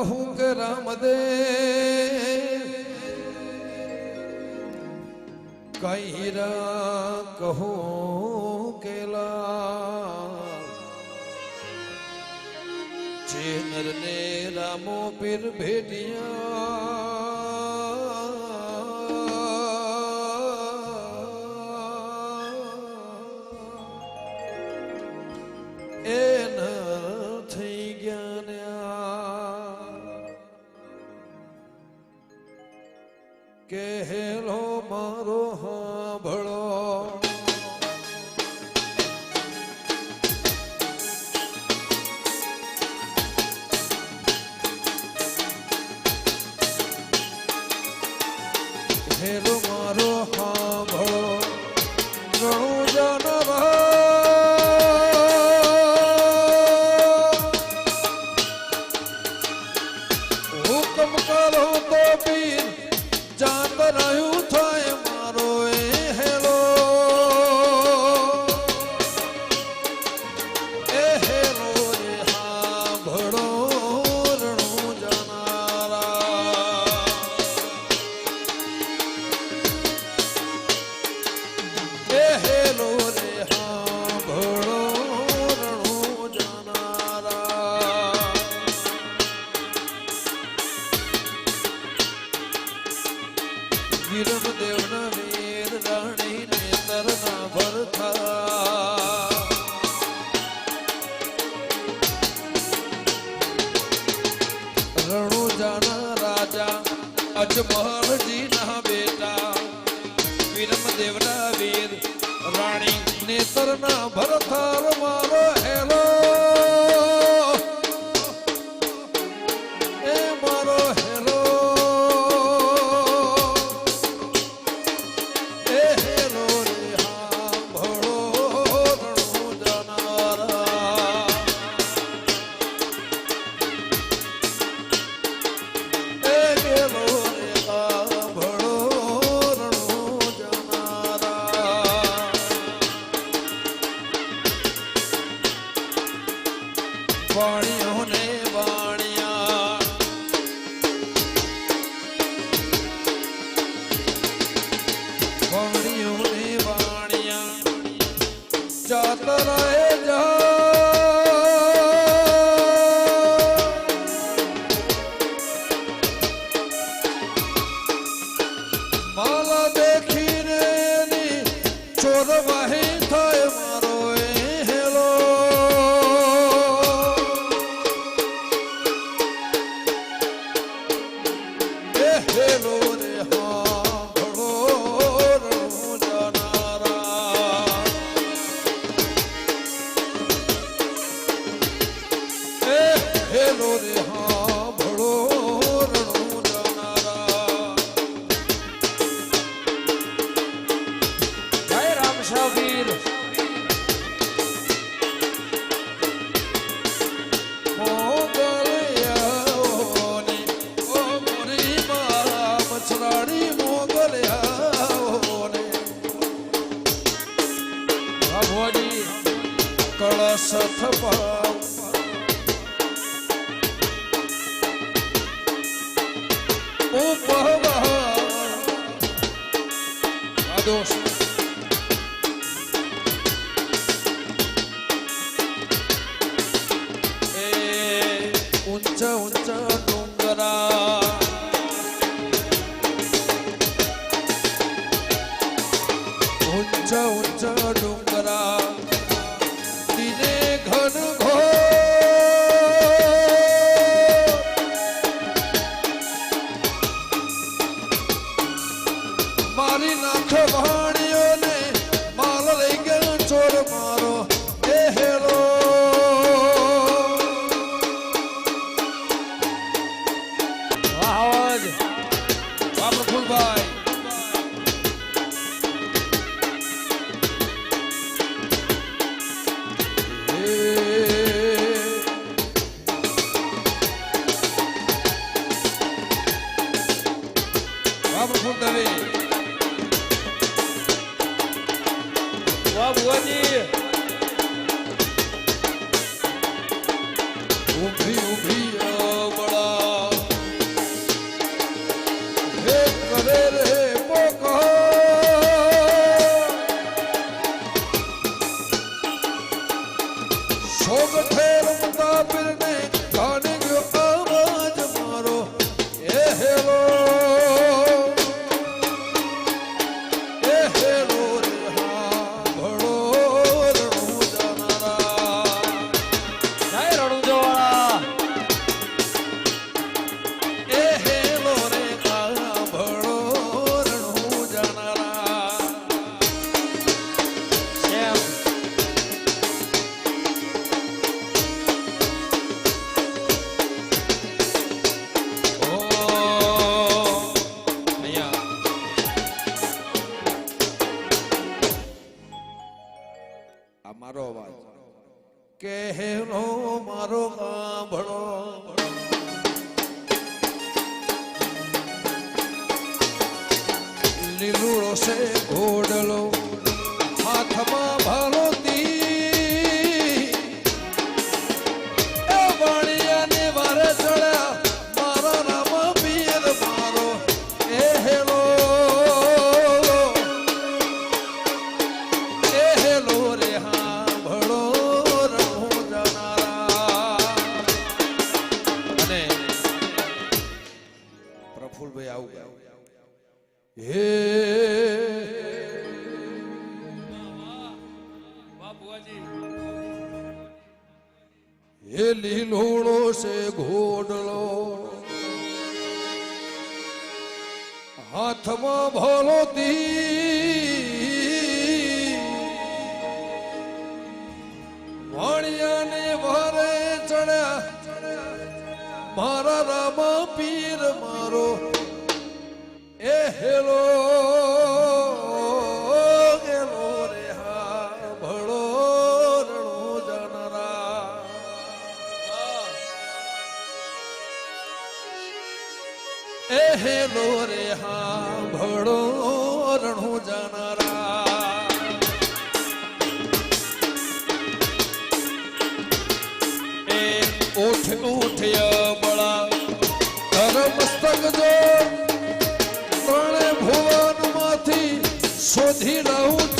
કહું કે રામદે કૈરા કહું કેલા જે નરને રામો પીર ભેટિયા કે હેલો મારો હાંભળો હેલો મારો હાંભળો ઘણું જાણવા હુકમ કરો તો પીર رهيب ગિરમ દેવના વીર રાણી ને તરના ભરથા રણુજાના રાજા અજમલજી ના બેટા વિરમ દેવના વીર રાણી નેતરના ભરથાર મારો જાત રહે કળશ થપાવ ઉપવા આ દોસ્ત ઊંચા ઊંચા ડુંગરા ઊંચા ઊંચા ડુંગરા વાહ આ મારો અવાજ કહેલો મારો ગાંભળો લીલુડો છે ઘોડલો હે લીલોડો છે ઘોડલો હાથમાં ભોલો દી વાણિયાને ભારે ચડ્યા. મારા રામા પીર મારો. એ હેલો. એ હેલો હા, ભળો રણું જાનારા. એ ઉઠ ઉઠ બળા ધર જો ત્રણે ભુવનમાંથી શોધી રહું